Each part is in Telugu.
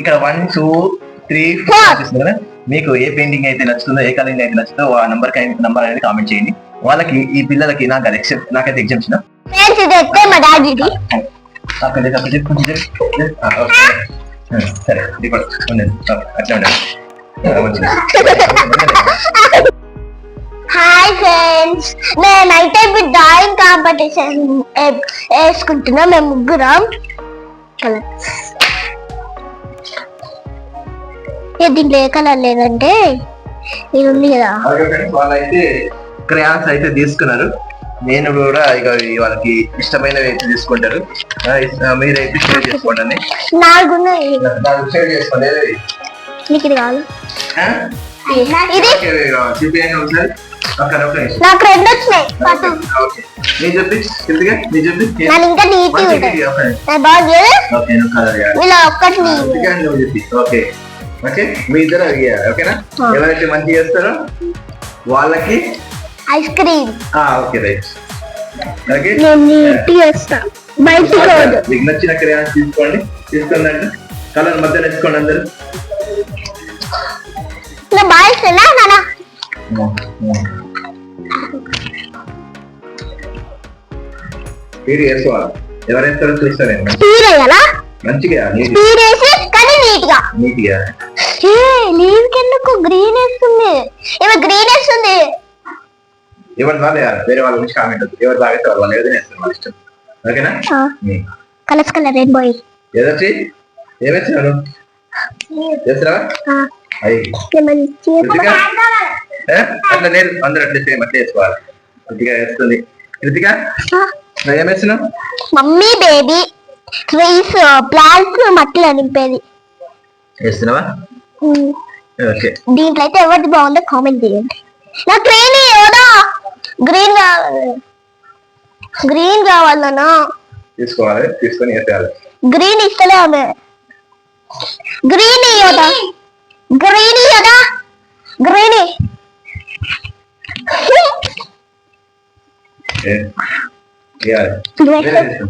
ఇక్కడ వన్ టూ త్రీ. ఫోర్ కదా? మీకు ఏ పెయింటింగ్ అయితే నచ్చుతుందో ఏ కలరింగ్ అయితే నచ్చుతుందో ఆ నంబర్ నంబర్ అనేది కామెంట్ చేయండి. వాళ్ళకి ఈ పిల్లలకి నాకు అది ఎక్సెప్ట్ నాకైతే. ఆ, సరే అట్లా ఉండండి. ఆ, మంచిది. హాయ్ ఫ్రెండ్స్ నేనైతే ఇప్పుడు డ్రాయింగ్ కాంపిటీషన్ వేసుకుంటున్నా మేము ముగ్గురం. దీంట్లో ఏ కలర్ లేదంటే ఇది ఉంది కదా. వాళ్ళైతే క్రయాన్స్ అయితే తీసుకున్నారు. నేను కూడా ఇక వాళ్ళకి ఇష్టమైనవి అయితే తీసుకుంటారు. మీరైతే షేర్ చేసుకోండి నాలుగు షేర్ చేసుకోండి? నీకు ఇది కావాలి. నాకు రెండు వచ్చినాయి. చెప్పి చెప్పి. ఇంకా నీటి ఇలా ఒక్కటి ఓకే. ఓకే? మీ ఇద్దరు అడిగారు ఓకేనా. ఎవరైతే మంచి చేస్తారో వాళ్ళకి? ఐస్ క్రీమ్ ఆ, ఓకే రైట్. ఓకే? మీకు నచ్చిన క్రేయాన్స్ తీసుకోండి. తీసుకోండి. కలర్ మధ్య నేర్చుకోండి అందరు. నా బాగా ఇస్తున్నా నాన్న స్పీడ్ వేసుకోవాలి ఎవరు వేస్తారో చూస్తాను నేను. స్పీడ్ వేయాలా మంచిగా నీట్ స్పీడ్ వేసి కానీ నీట్గా నీట్గా. ఏ లీవ్ ఎందుకు గ్రీన్ వేస్తుంది ఇవి గ్రీన్ వేస్తుంది ఎవరు వాళ్ళు వేయాలి వేరే వాళ్ళ గురించి కామెంట్ వద్దు. ఎవరు బాగా వేస్తారు వాళ్ళు ఏదైనా వేస్తారు వాళ్ళ ఇష్టం. ఓకేనా. కలర్స్ కలర్ రెయిన్బో ఏదొచ్చి? ఏమేస్తున్నాను చేస్తావా అయ్యి. కృతిక? ఏ? అట్లా లేదు. అందరూ అట్లా సేమ్ అట్లా వేసుకోవాలి. కృతిక వేస్తుంది. మమ్మీ బేబీ ట్రీస్ ప్లాంట్స్ మట్టిలో నింపేది. వేస్తున్నావా ఓకే. దీంట్లో అయితే ఎవరిది బాగుందో కామెంట్ చేయండి. నా ట్రైన్ ఎవరో గ్రీన్ కావాలి గ్రీన్ కావాలన్నా తీసుకోవాలి తీసుకొని వేసేయాలి గ్రీన్ ఇస్తలే ఆమె. గ్రీన్ ఇయ్యదా గ్రీన్ ఇయ్యదా గ్రీన్ వేరే తీసుకో.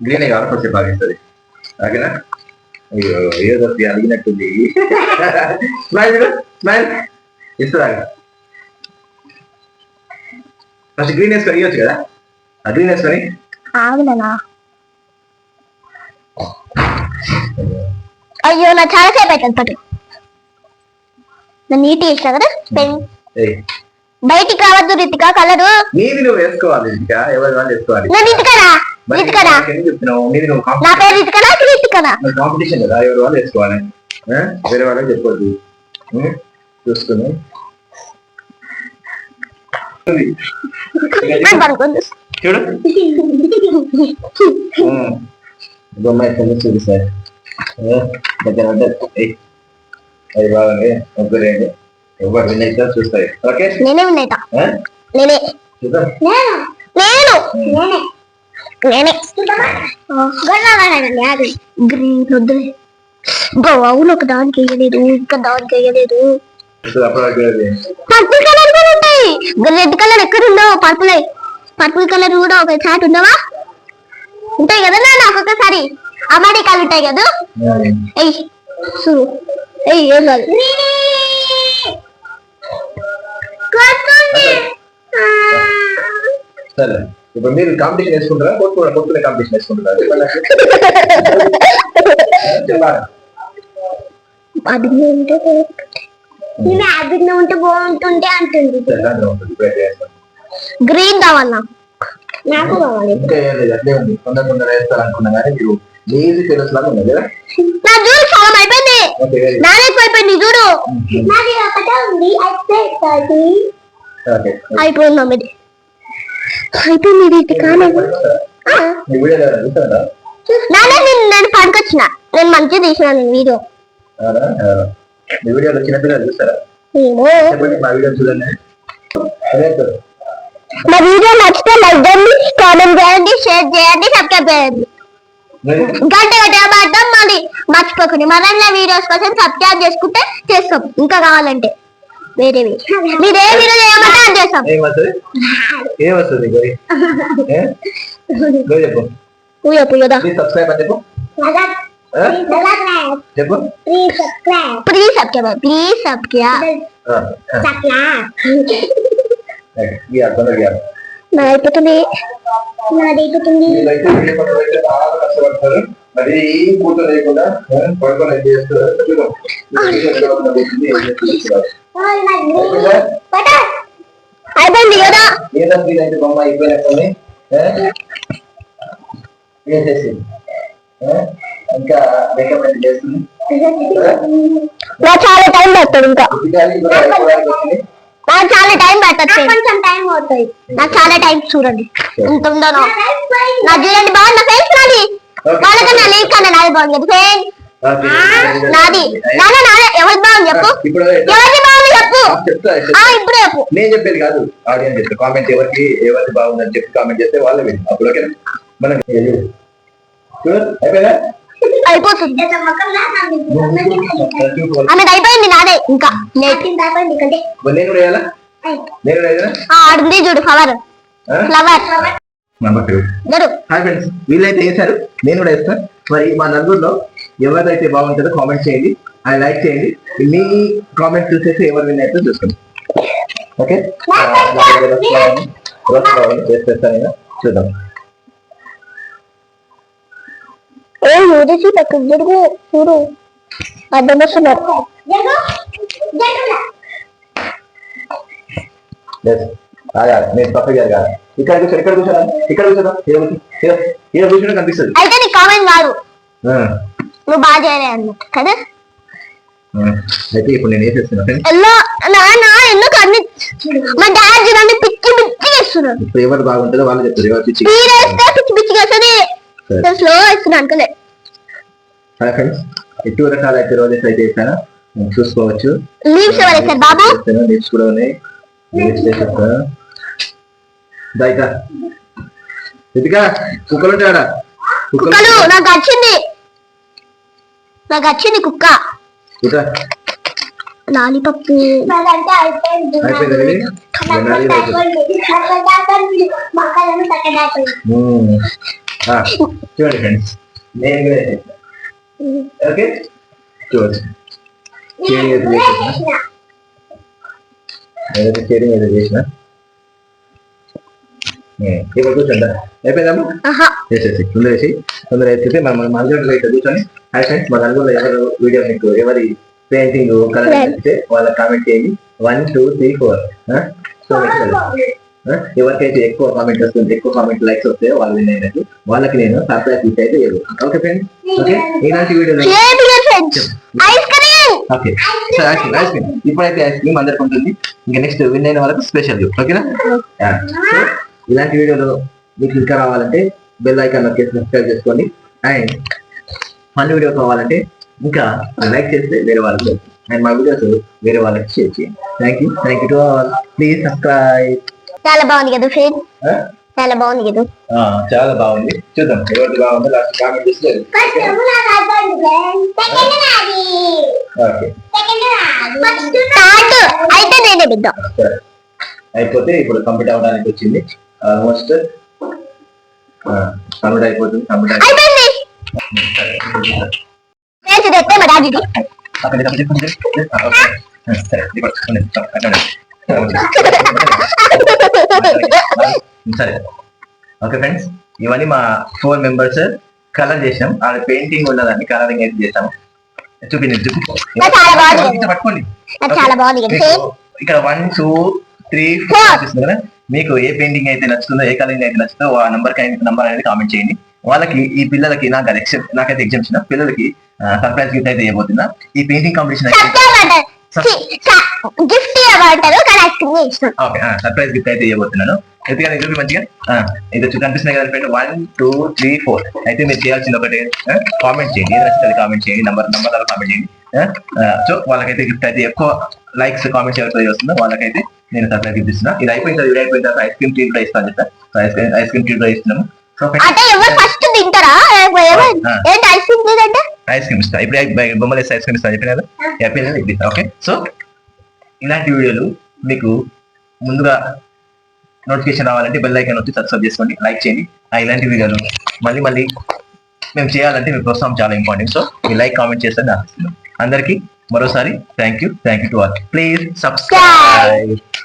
గ్రీన్ కావాలి కొంచెం బాగా ఇస్తుంది ఓకేనా? అయ్యో ఏదో అడిగినట్టుంది స్మైల్ స్మైల్. ఇస్తుందా ఫస్ట్ గ్రీన్ వేసుకొని ఇవ్వచ్చు కదా? ఆ గ్రీన్ వేసుకొని. అయ్యో నా చాలా సేపు అవుతుంది పట్టు నా నీట్ చేసిన కదా? పెన్. బయటికి రావద్దు రితిక కలరు. నీది నువ్వు వేసుకోవాలి ఇంకా ఎవరి వాళ్ళు వేసుకోవాలి? నా రితికనా మరి రితికనా ఎందుకు చెప్తున్నావు? నీది నువ్వు నా పేరు రితికనా రితికనా కాంపిటీషన్ కదా? ఎవరి వాళ్ళు వేసుకోవాలి? వేరే వాళ్ళకి చెప్పొద్దు? చూసుకుని. చూడు. సార్? దగ్గర. అది బాగుంది. ముగ్గురు ఏంటి? ఎవరు విన్ అయితే చూస్తాయి. ఓకే? నేనే? నేనే. చూద్దాం. నేను. నేనే. గ్రీన్ వద్దులే. గో అవును ఒక దానికి వేయలేదు ఇంకా దానికి వేయలేదు. పర్పుల్ కలర్ కూడా ఉంటాయి. రెడ్ కలర్ ఎక్కడ ఉండవు? పర్పుల్ పర్పుల్ కలర్ కూడా ఒక చాట్ ఉండవా? ఉంటాయి కదా నాన్న ఒక్కొక్కసారి. అమెరికాలు ఉంటాయి కదా. ఎయ్ సు. ఎయ్ ఏం కాదు. సరే. ఇప్పుడు మీరు కాంపిటీషన్ వేసుకుంటారా? కొట్టుకునే కొట్టుకునే కాంపిటీషన్ అది ఉంటే బాగుంటుండే అంటుంది. గ్రీన్ కావాలా? నాకు కావాలి. అట్లే ఉంది. కొందరు కొందరు వేస్తారు అనుకున్నా కానీ మీరు ఈజీ తెలుసు లాగా కదా? నా అయిపోయింది. అయిపోయింది చూడు. నాది ఒకటే ఉంది. అయిపోయింది అమ్మది అయిపోయింది ఇది కానీ నాన్న నేను నేను పడుకొచ్చిన. నేను మంచిగా తీసిన నేను వీడియో. మీ వీడియోలో చూస్తారా మా వీడియో చూడండి. మా వీడియో నచ్చితే లైక్ చేయండి కామెంట్ చేయండి షేర్ చేయండి సబ్స్క్రైబ్ చేయండి. మరి గంట గంట మాత్రం మళ్ళీ మర్చిపోకండి. మరన్న వీడియోస్ కోసం సబ్స్క్రైబ్ చేసుకుంటే చేస్తాం. ఇంకా కావాలంటే. వేరేవి మీరు ఏ వీడియో చేయమంటే అది చేస్తాం ఏం వస్తుంది ఏం వస్తుంది గోరి ఏ? గోరి చెప్పు పూయ పూయదా ప్లీజ్ సబ్స్క్రైబ్ అని చెప్పు ఆ? చెప్పు ప్లీజ్ సబ్స్క్రైబ్ ప్లీజ్ సబ్స్క్రైబ్ ఆ, ఆ. గియాలి, తొందరగా గియాలి. నా అయిపోతుంది నాది అయిపోతుంది వీళ్ళైతే వీడియో పనులు అయితే బాగా కష్టపడతారు మరి ఏం పూట లేకుండా ఆ, పడుకొని ఏం చేస్తారు అయిపోయిందా? కదా. బొమ్మ అయిపోయినట్టుంది? ఇంకా చేస్తుంది. చాలా టైం పడుతుంది ఇంకా. నాకు చాలా టైం పడుతుంది. కొంచెం టైం అవుతుంది. నాకు చాలా టైం చూడండి. ఎంత ఉందో నా. చూడండి బాగుంది? ఫ్రెండ్స్ నాది. వాళ్ళకన్నా నీకు కన్నా నాది బాగుంది. ఫ్రెండ్స్ నాది. నాన్న నాదే. ఎవరి బాగుంది చెప్పు? ఇప్పుడు? ఎవరిది బాగుంది చెప్పు? చెప్తా ఆ ఇప్పుడు చెప్పు. నేను చెప్పేది కాదు. ఆడియన్స్ చెప్తా కామెంట్ ఎవరికి ఎవరికి బాగుందని చెప్పి కామెంట్ చేస్తే వాళ్ళే విని. అప్పుడు ఓకేనా? మనం అయిపోయిందా? అయిపోతుంది. అయిపోయింది నాదే ఇంకా. నేను కూడా నేను ఆడుంది చూడు flower flower number two hi friends వీళ్ళైతే వేశారు నేను కూడా వేస్తాను మరి మా నలుగురిలో ఎవరిదైతే బాగుంటుందో కామెంట్ చేయండి. అది లైక్ చేయండి. మీ కామెంట్ చూసేసి ఎవరు విన్ అయితే చూసుకోండి. ఓకే చేస్తాను చూద్దాం ఏ యూరిసి పక్కకు జరుగు చూడు అర్థం వస్తున్నారు పక్క జరగా ఇక్కడ కూర్చో ఇక్కడ కూర్చోరా ఇక్కడ కూర్చోరా ఇక్కడ కూర్చో ఇక్కడ ఇక్కడ కూర్చోడం. కనిపిస్తుంది అయితే నీ కామెంట్ కాదు నువ్వు బాగా చేయలే అన్నట్టు కదా. అయితే ఇప్పుడు నేను ఎల్లో నాన్న ఎందుకు అన్ని మా డాడీ చూడండి పిచ్చి పిచ్చి వేస్తున్నాడు ఇప్పుడు ఎవరు బాగుంటుందో వాళ్ళు చెప్తారు. ఎవరు పిచ్చి స్పీడ్ వేస్తే పిచ్చి పిచ్చిగా వస్తుంది సరే. స్లో వేస్తున్నా అనుకోలే హాయ్ ఫ్రెండ్స్ ఎటు రకాల అయితే వేసాను చూసుకోవచ్చు. లీవ్స్ ఎవరు వేస్తారు బాబు? లిప్స్ కూడా ఉన్నాయి. ఇదిగా కుక్కలు ఉంటాడా కుక్కలు నాకు వచ్చింది. నాకు వచ్చింది కుక్క. లాలీపప్పు. చూడండి ఫ్రెండ్స్. నేను. ఓకే? చూడండి షేరింగ్ అయితే నేనైతే షేరింగ్ అయితే చేసిన. ఇప్పుడు కూర్చోండి. అయిపోయిందమ్మా? తొందర వేసి తొందర మనం అయితే కూర్చొని ఫ్రెండ్స్ మన నలుగురు ఎవరు వీడియో మీకు ఎవరి పెయింటింగ్ కలర్ నచ్చితే వాళ్ళ కామెంట్ చేయండి. One two three four so ఎవరికైతే ఎక్కువ కామెంట్ వస్తుంది ఎక్కువ కామెంట్ లైక్స్ వస్తే వాళ్ళు విన్ అయినట్టు వాళ్ళకి నేను సర్ప్రైజ్ గిఫ్ట్ అయితే ఓకే ఫ్రెండ్స్ ఓకే ఇలాంటి వీడియోలు friends ice cream okay so ice cream ice cream ఇప్పుడైతే ఐస్ క్రీమ్ అందరికి ఉంటుంది. ఇంకా నెక్స్ట్ విన్ అయిన వాళ్ళకి స్పెషల్ గిఫ్ట్ ఓకేనా ఇలాంటి వీడియోలు మీకు ఇంకా రావాలంటే బెల్ ఐకాన్ నొక్కేసి సబ్స్క్రైబ్ చేసుకోండి. అండ్ ఫన్ వీడియో కావాలంటే ఇంకా లైక్ చేస్తే వేరే వాళ్ళకి అండ్ మా వీడియోస్ వేరే వాళ్ళకి షేర్ చేయండి. Thank you thank you to all please subscribe చాలా బాగుంది కదా ఫ్రెండ్స్ చాలా బాగుంది కదా? చాలా బాగుంది. చూద్దాం. ఎవరికి బాగుందో లాస్ట్ కామెంట్ చేసి ఓకే స్టార్ట్ అయితే నేనే బిడ్డ సరే. అయిపోతే ఇప్పుడు కంప్లీట్ అవ్వడానికి వచ్చింది. ఆల్మోస్ట్ కంప్లీట్ అయిపోతుంది సరే. ఓకే ఫ్రెండ్స్ ఇవన్నీ మా ఫోర్ మెంబర్స్ కలర్ చేసాం ఆ పెయింటింగ్ ఉన్నదాన్ని కలరింగ్ అయితే చేసాము చూపించండి చూపించు. నాకు చాలా బాగుంది. ఇట్లా పట్టుకోండి. ఇక్కడ వన్ టూ త్రీ. ఫోర్ చూస్తుంది కదా? మీకు ఏ పెయింటింగ్ అయితే నచ్చుతుందో ఏ కలరింగ్ అయితే నచ్చుతుందో ఆ నంబర్ నంబర్ అనేది కామెంట్ చేయండి. వాళ్ళకి ఈ పిల్లలకి నాకు అది ఎక్సెప్ట్ నాకైతే ఎగ్జామ్షన్ పిల్లలకి సర్ప్రైజ్ గిఫ్ట్ అయితే ఇవ్వబోతున్నా ఈ పెయింటింగ్ కాంపిటీషన్ అయితే గిఫ్ట్ ఓకే సర్ప్రైజ్ గిఫ్ట్ అయితే ఇవ్వబోతున్నాను. ఎందుకంటే చూపి మంచిగా. ఇది వచ్చి కనిపిస్తున్నాయి కదా friend one two three four అయితే మీరు చేయాల్సింది ఒకటి. కామెంట్ చేయండి. ఏది నచ్చితే కామెంట్ చేయండి. నంబర్ నంబర్ కామెంట్ చేయండి. సో వాళ్ళకైతే గిఫ్ట్ అయితే ఎక్కువ లైక్స్ కామెంట్స్ ఎవరితో వస్తుందో వాళ్ళకైతే నేను గిఫ్ట్ ఇస్తున్నా ఇది తర్వాత వీడియో అయిపోయిన తర్వాత ఐస్ క్రీమ్ ట్రీట్ కూడా ఇస్తాను చెప్తా ice cream ice cream treat కూడా ఇస్తున్నాము. సో అంటే ఎవరు ఫస్ట్ తింటారా. ఏంటి ఐస్ క్రీమ్ అంటే? ఐస్ క్రీమ్ ఇస్తా. ఇప్పుడు బొమ్మలు ఐస్ క్రీమ్ ఇస్తాను చెప్పిన కదా? అయిపోయింది ఇది. ఓకే. సో ఇలాంటి వీడియోలు మీకు ముందుగా నోటిఫికేషన్ రావాలంటే బెల్ ఐకాన్ వచ్చి సబ్స్క్రైబ్ చేసుకోండి లైక్ చేయండి. ఇలాంటి వీడియోలు మళ్ళీ మళ్ళీ మేము చేయాలంటే మీ ప్రోత్సాహం చాలా ఇంపార్టెంట్. సో మీ లైక్ కామెంట్ చేస్తే అందరికీ మరోసారి thank you thank you to all please subscribe